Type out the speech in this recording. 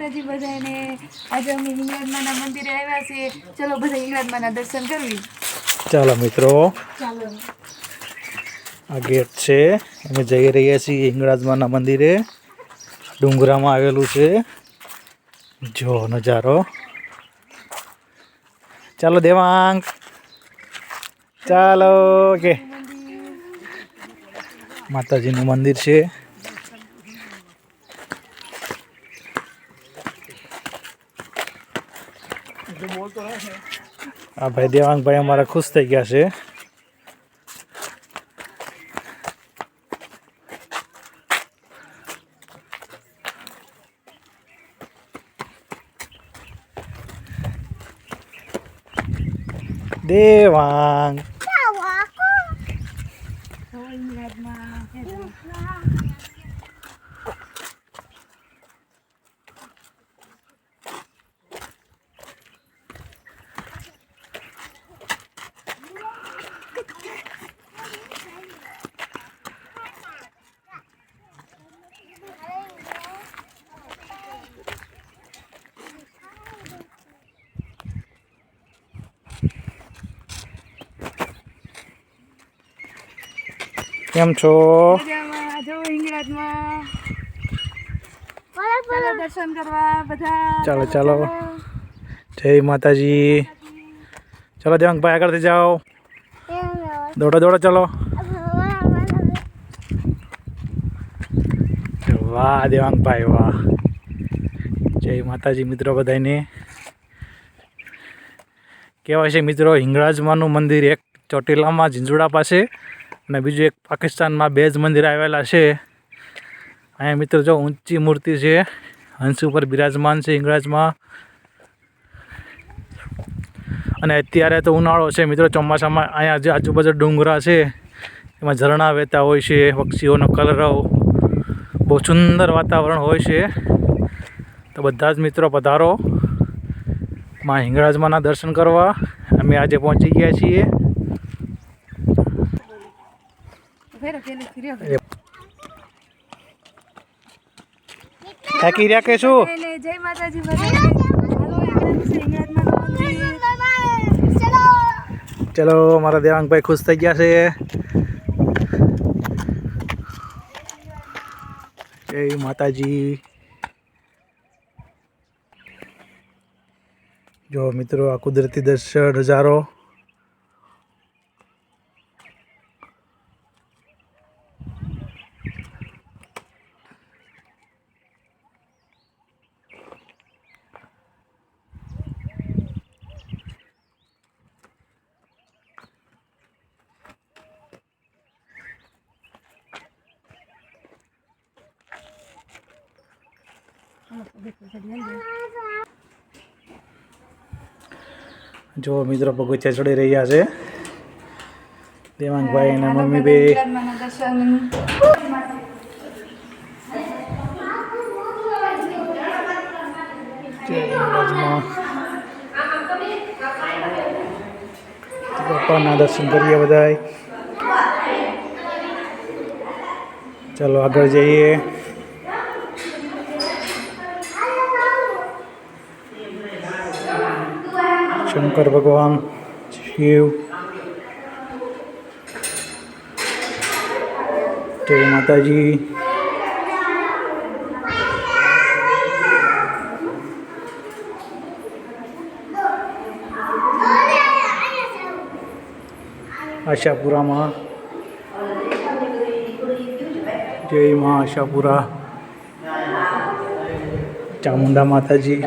માતાજી બધાને આજે અમે હિંગળાજમાના મંદિરે આવ્યા છીએ. ચલો બધા હિંગળાજમાના દર્શન કરવી. ચાલો મિત્રો. ચાલો. આ ગેટ છે. અમે જઈ રહ્યા છીએ હિંગળાજમાના મંદિરે. ડુંગરામાં આવેલું છે. જો નજારો. ચાલો દેવાંગ. ચાલો કે માતાજીનું મંદિર છે. આ ભાઈ દેવાંગભાઈ અમારા ખુશ થઈ ગયા છે. દેવાંગ તો હિંગળાજમાં કેમ છો? મજામાં. જો હિંગળાજમાં ચાલો દર્શન કરવા બધા. ચાલો, ચાલો. જય માતાજી. ચલો દેવાંગભાઈ આગળથી જાઓ. દોડો દોડો ચલો. વાહ દેવાંગભાઈ વાહ. જય માતાજી મિત્રો બધાને કહેવાય છે મિત્રો હિંગળાજમાનું મંદિર એક ચોટીલામાં ઝીંઝુડા પાસે. અને બીજું એક પાકિસ્તાનમાં બે જ મંદિર આવેલા છે. અહીંયા મિત્રો જો ઊંચી મૂર્તિ છે. હંસ ઉપર બિરાજમાન છે હિંગળાજમાં અને અત્યારે તો ઉનાળો છે મિત્રો, ચોમાસામાં અહીંયા જે આજુબાજુ ડુંગરા છે, એમાં ઝરણા વહેતા હોય છે, પક્ષીઓનો કલરવ, બહુ સુંદર વાતાવરણ હોય છે. તો બધા જ મિત્રો પધારો. માં હિંગળાજમાના દર્શન કરવા. અમે આજે પહોંચી ગયા છીએ. થાકી રહ્યા કે શું? જય માતાજી ચલો મારા દેવાંગભાઈ ખુશ થઈ ગયા છે. જય માતાજી. જો મિત્રો આ કુદરતી દર્શન નજારો. જો મિત્રો પગથિયા ચડી રહ્યા છે. દેવાંગભાઈ અને મમ્મી બે. પપ્પાના દર્શન કરીએ બધાય. ચાલો આગળ જઈએ. શંકર ભગવાન શિવ. જય માતાજી. આશાપુરામાં. જય મા આશાપુરા. ચામુંડા માતાજી.